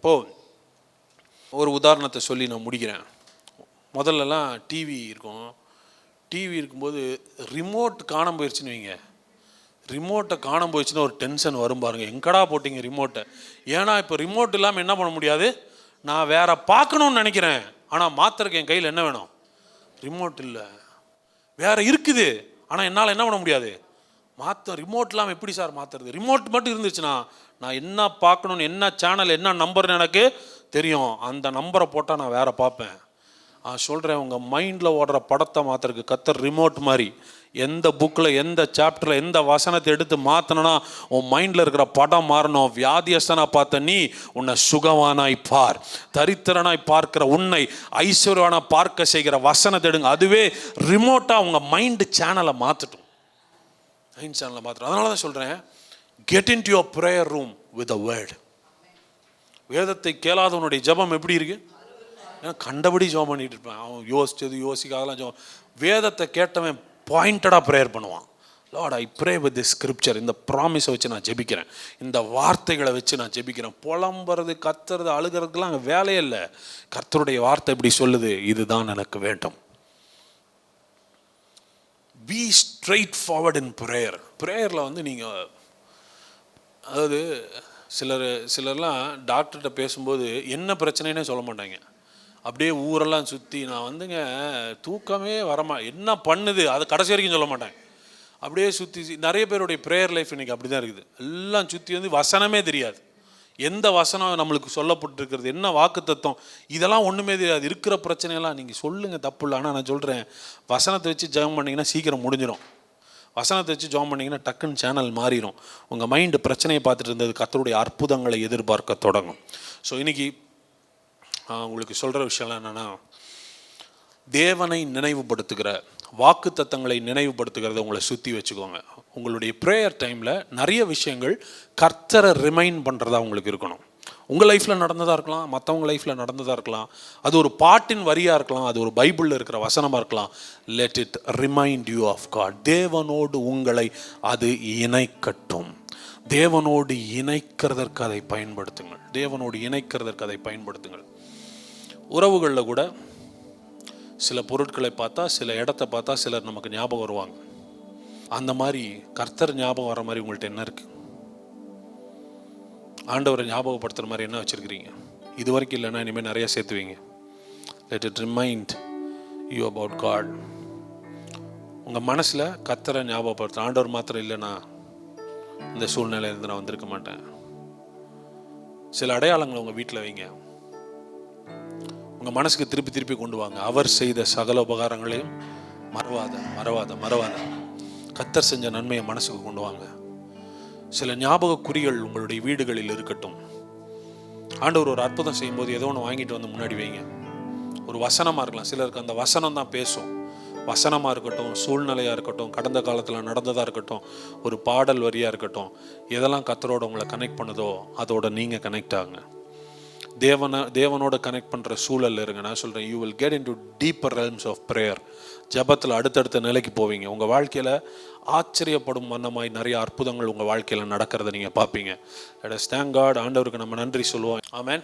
இப்போது ஒரு உதாரணத்தை சொல்லி நான் முடிக்கிறேன். முதல்லலாம் டிவி இருக்கும். டிவி இருக்கும்போது ரிமோட் காணாம போயிடுச்சுன்னு வைங்க. ரிமோட்டை காணாம போயிடுச்சுன்னா ஒரு டென்ஷன் வரும் பாருங்க. எங்கடா போட்டிங்க ரிமோட்டை ஏன்னா இப்போ ரிமோட் இல்லாமல் என்ன பண்ண முடியாது? நான் வேற பார்க்கணும்னு நினைக்கிறேன். ஆனால் மாத்திரக்கு என் கையில் என்ன வேணும்? ரிமோட் இல்லை. வேற இருக்குது. ஆனால் என்னால் என்ன பண்ண முடியாது? மாற்ற ரிமோட்லாம் எப்படி சார் மாற்றுறது ரிமோட் மட்டும் இருந்துச்சுன்னா நான் என்ன பார்க்கணும்னு என்ன சேனல் என்ன நம்பர்னு எனக்கு தெரியும். அந்த நம்பரை போட்டால் நான் வேற பார்ப்பேன். நான் சொல்கிறேன் உங்கள் மைண்டில் ஓடுற படத்தை மாற்றுறதுக்கு கத்தர் ரிமோட் மாதிரி எந்த புக்கில் எந்த சாப்டரில் எந்த வசனத்தை எடுத்து மாற்றணும்னா உன் மைண்டில் இருக்கிற படம் மாறணும். வியாதியஸ்தனா பார்த்த நீ உன்னை சுகவானாய் பார். தரித்திரனாய் பார்க்கிற உன்னை ஐஸ்வர்யானா பார்க்க செய்கிற வசனத்தை எடுங்க. அதுவே ரிமோட்டாக உங்கள் மைண்டு சேனலை மாற்றட்டும் மைண்ட் மாத்திரம். அதனால தான் சொல்கிறேன் get in to your prayer room with a word வேதத்தை கேளாதவனுடைய ஜெபம் எப்படி இருக்கு? ஏன்னா கண்டபடி ஜபம் பண்ணிட்டு இருப்பேன். அவன் யோசிச்சது யோசிக்காதெல்லாம் ஜபம். வேதத்தை கேட்டவன் பாயிண்டடாக ப்ரேயர் பண்ணுவான். Lord I pray with the scripture இந்த ப்ராமிஸை வச்சு நான் ஜெபிக்கிறேன். இந்த வார்த்தைகளை வச்சு நான் ஜெபிக்கிறேன். புலம்புறது கத்துறது அழுகிறதுக்கெல்லாம் அங்கே வேலையே இல்லை. கர்த்தருடைய வார்த்தை இப்படி சொல்லுது. இதுதான் எனக்கு வேண்டும். Be straight forward in prayer ப்ரேயரில் வந்து நீங்கள் அதாவது சிலர் சிலர்லாம் டாக்டர்கிட்ட பேசும்போது என்ன பிரச்சனைனே சொல்ல மாட்டாங்க. அப்படியே ஊரெல்லாம் சுற்றி நான் வந்துங்க தூக்கமே வரமா என்ன பண்ணுது? அதை கடைசி வரைக்கும் சொல்ல மாட்டாங்க. அப்படியே சுற்றி நிறைய பேருடைய ப்ரேயர் லைஃப் இன்னைக்கு அப்படி தான் இருக்குது. எல்லாம் சுற்றி வந்து வசனமே தெரியாது. எந்த வசனம் நம்மளுக்கு சொல்லப்பட்டிருக்கிறது என்ன வாக்கு தத்துவம் இதெல்லாம் ஒன்றுமே தெரியாது. இருக்கிற பிரச்சனையெல்லாம் நீங்கள் சொல்லுங்கள் தப்பு இல்லை. ஆனால் நான் சொல்கிறேன் வசனத்தை வச்சு ஜெபம் பண்ணிங்கன்னா சீக்கிரம் முடிஞ்சிடும் வசனத்தை வச்சு ஜாம் பண்ணிங்கன்னா டக்குன்னு சேனல் மாறிடும் உங்கள் மைண்டு பிரச்சனையை பார்த்துட்டு இருந்தது கத்தருடைய அற்புதங்களை எதிர்பார்க்க தொடங்கும். ஸோ இன்னைக்கு உங்களுக்கு சொல்கிற விஷயம்லாம் என்னென்னா தேவனை நினைவுபடுத்துகிற வாக்கு தத்தங்களை நினைவுபடுத்துகிறத உங்களை சுற்றி வச்சுக்கோங்க. உங்களுடைய ப்ரேயர் டைமில் நிறைய விஷயங்கள் கர்த்தரை ரிமைண்ட் பண்ணுறதா உங்களுக்கு இருக்கணும். உங்கள் லைஃப்பில் நடந்ததாக இருக்கலாம் மற்றவங்க லைஃப்பில் நடந்ததாக இருக்கலாம் அது ஒரு பாட்டின் வரியாக இருக்கலாம் அது ஒரு பைபிளில் இருக்கிற வசனமாக இருக்கலாம். Let it remind you of God தேவனோடு உங்களை அது இணைக்கட்டும். தேவனோடு இணைக்கிறதற்கு அதை பயன்படுத்துங்கள். தேவனோடு இணைக்கிறதற்கு அதை பயன்படுத்துங்கள். உறவுகளில் கூட சில பொருட்களை பார்த்தா சில இடத்த பார்த்தா சிலர் நமக்கு ஞாபகம் வருவாங்க. அந்த மாதிரி கர்த்தர் ஞாபகம் வர மாதிரி உங்கள்கிட்ட என்ன இருக்கு? ஆண்டவரை ஞாபகப்படுத்துகிற மாதிரி என்ன வச்சுருக்கிறீங்க? இது வரைக்கும் இல்லைன்னா இனிமேல் நிறைய சேர்த்துவீங்க. Let it remind you about God உங்கள் மனசில் கர்த்தரை ஞாபகப்படுத்த ஆண்டவர் மாத்திரம் இல்லைன்னா இந்த சூழ்நிலையிலேருந்து நான் வந்திருக்க மாட்டேன். சில அடையாளங்களை உங்கள் வீட்டில் வைங்க. உங்கள் மனசுக்கு திருப்பி திருப்பி கொண்டு வாங்க. அவர் செய்த சகல உபகாரங்களையும் மறவாத மறவாத மறவாத. கத்தர் செஞ்ச நன்மையை மனசுக்கு கொண்டு வாங்க. சில ஞாபக குறிகள் உங்களுடைய வீடுகளில் இருக்கட்டும். ஆண்டவர் ஒரு அற்புதம் செய்யும்போது ஏதோ ஒன்று வாங்கிட்டு வந்து முன்னாடி வைங்க. ஒரு வசனமாக இருக்கலாம். சிலருக்கு அந்த வசனம் தான் பேசும். வசனமாக இருக்கட்டும் சூழ்நிலையாக இருக்கட்டும் கடந்த காலத்தில் நடந்ததாக இருக்கட்டும் ஒரு பாடல் வரியாக இருக்கட்டும் எதெல்லாம் கத்தரோட உங்களை கனெக்ட் பண்ணுதோ அதோட நீங்கள் கனெக்ட் ஆகுங்க. தேவனை தேவனோட கனெக்ட் பண்ணுற சூழல் இருங்க. நான் சொல்கிறேன் you will get in to deeper realms of prayer ஜபத்தில் அடுத்தடுத்த நிலைக்கு போவீங்க. உங்கள் வாழ்க்கையில் ஆச்சரியப்படும் வண்ணமாய் நிறைய அற்புதங்கள் உங்கள் வாழ்க்கையில் நடக்கிறத நீங்கள் பார்ப்பீங்க. தேங்க் காட் ஆண்டவருக்கு நம்ம நன்றி சொல்லுவோம். ஆமேன்